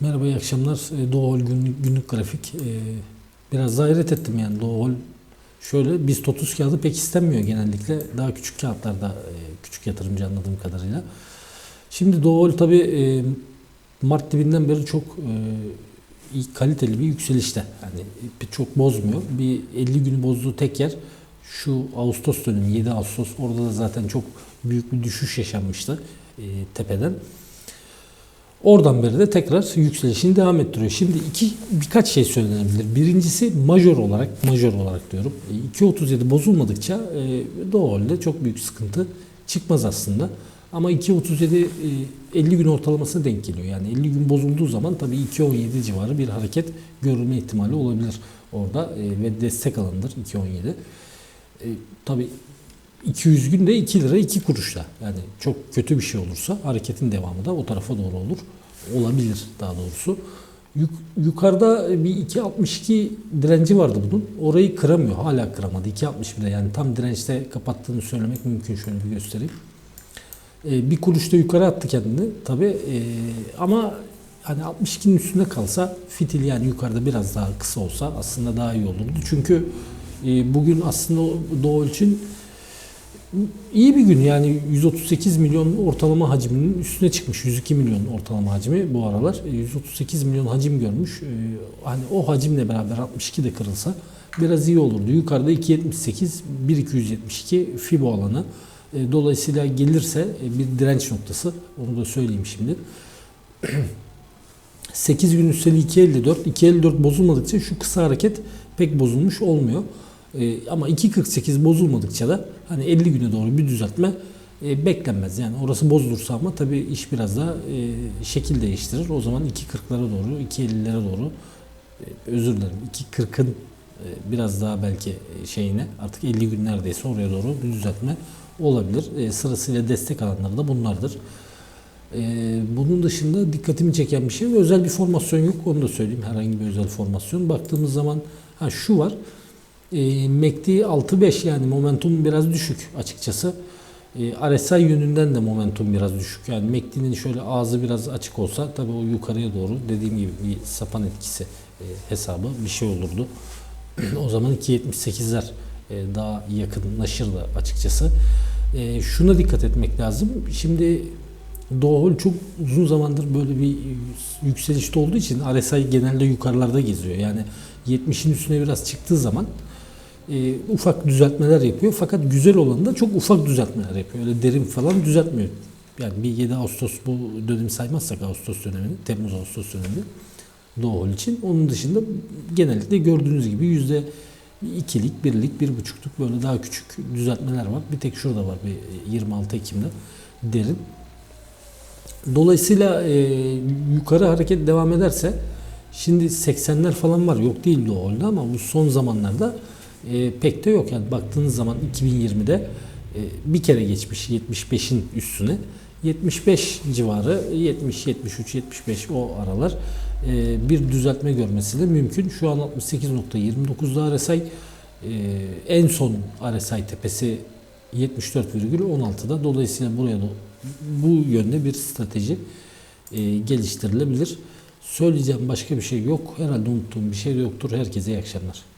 Merhaba, iyi akşamlar. E, Doğu günlük, günlük grafik. E, Biraz da hayret ettim yani Doğu şöyle BIST 30 kağıdı pek istenmiyor genellikle. Daha küçük kağıtlarda e, küçük yatırımcı anladığım kadarıyla. Şimdi Doğu Hol tabii Mart dibinden beri çok kaliteli bir yükselişte. Yani çok bozmuyor. Bir 50 günü bozduğu tek yer şu Ağustos dönemi 7 Ağustos orada da zaten çok büyük bir düşüş yaşanmıştı tepeden. Oradan beri de tekrar yükselişini devam ettiriyor. Şimdi iki birkaç şey söylenebilir. Birincisi majör olarak, majör olarak diyorum. E, 2.37 bozulmadıkça e, Doğu Hol'de çok büyük sıkıntı çıkmaz aslında. Ama 2.37 e, 50 gün ortalamasına denk geliyor. Yani 50 gün bozulduğu zaman tabii 2.17 civarı bir hareket görülme ihtimali olabilir orada e, ve destek alanıdır 2.17. E, tabii 200 gün de 2 lira 2 kuruşla. Yani çok kötü bir şey olursa hareketin devamı da o tarafa doğru olur. Olabilir daha doğrusu. Yuk- yukarıda bir 2.62 direnci vardı bunun. Orayı kıramıyor. Hala kıramadı. 2.61'de yani tam dirençte kapattığını söylemek mümkün. Şöyle bir göstereyim. Ee, bir kuruşta yukarı attı kendini tabi ama hani 62'nin üstünde kalsa fitil yani yukarıda biraz daha kısa olsa aslında daha iyi olurdu. Çünkü e, bugün aslında Doğu için iyi bir gün yani 138 milyon ortalama hacminin üstüne çıkmış. 102 milyon ortalama hacmi bu aralar. E, 138 milyon hacim görmüş. E, Hani o hacimle beraber 62 de kırılsa biraz iyi olurdu. Yukarıda 278, 1272 Fibo alanı. E, Dolayısıyla gelirse e, bir direnç noktası. Onu da söyleyeyim şimdi. 8 gün üsteli 2.54. 2.54 bozulmadıkça şu kısa hareket pek bozulmuş olmuyor. E, ama 2.48 bozulmadıkça da hani 50 güne doğru bir düzeltme e, beklenmez. Yani orası bozulursa ama tabii iş biraz daha e, şekil değiştirir. O zaman 2.40'lara doğru, 2.50'lere doğru e, özür dilerim 2.40'ın e, biraz daha belki e, şeyine artık 50 gün neredeyse oraya doğru bir düzeltme olabilir. E, sırasıyla destek alanları da bunlardır. Ee, bunun dışında dikkatimi çeken bir şey özel bir formasyon yok onu da söyleyeyim herhangi bir özel formasyon. Baktığımız zaman ha şu var e, MACD 6.5 yani momentum biraz düşük açıkçası. E, RSI yönünden de momentum biraz düşük. Yani MACD'nin şöyle ağzı biraz açık olsa tabii o yukarıya doğru dediğim gibi bir sapan etkisi e, hesabı bir şey olurdu. o zaman 2.78'ler e, daha yakınlaşırdı açıkçası. E, şuna dikkat etmek lazım. Şimdi Doğu Hol çok uzun zamandır böyle bir yükselişte olduğu için RSI genelde yukarılarda geziyor. Yani 70'in üstüne biraz çıktığı zaman e, ufak düzeltmeler yapıyor. Fakat güzel olanı da çok ufak düzeltmeler yapıyor. Öyle derin falan düzeltmiyor. Yani bir 7 Ağustos bu dönemi saymazsak Ağustos dönemini, Temmuz Ağustos dönemini Doğu Hol için. Onun dışında genellikle gördüğünüz gibi yüzde ikilik, birlik, bir buçukluk böyle daha küçük düzeltmeler var. Bir tek şurada var bir 26 Ekim'de derin. Dolayısıyla e, yukarı hareket devam ederse şimdi 80'ler falan var yok değil de oldu ama bu son zamanlarda e, pek de yok. Yani baktığınız zaman 2020'de e, bir kere geçmiş 75'in üstüne 75 civarı 70 73 75 o aralar e, bir düzeltme görmesi de mümkün. Şu an 68.29'da RSI e, en son RSI tepesi 74,16'da. Dolayısıyla buraya bu yönde bir strateji e, geliştirilebilir. Söyleyeceğim başka bir şey yok. Herhalde unuttuğum bir şey yoktur. Herkese iyi akşamlar.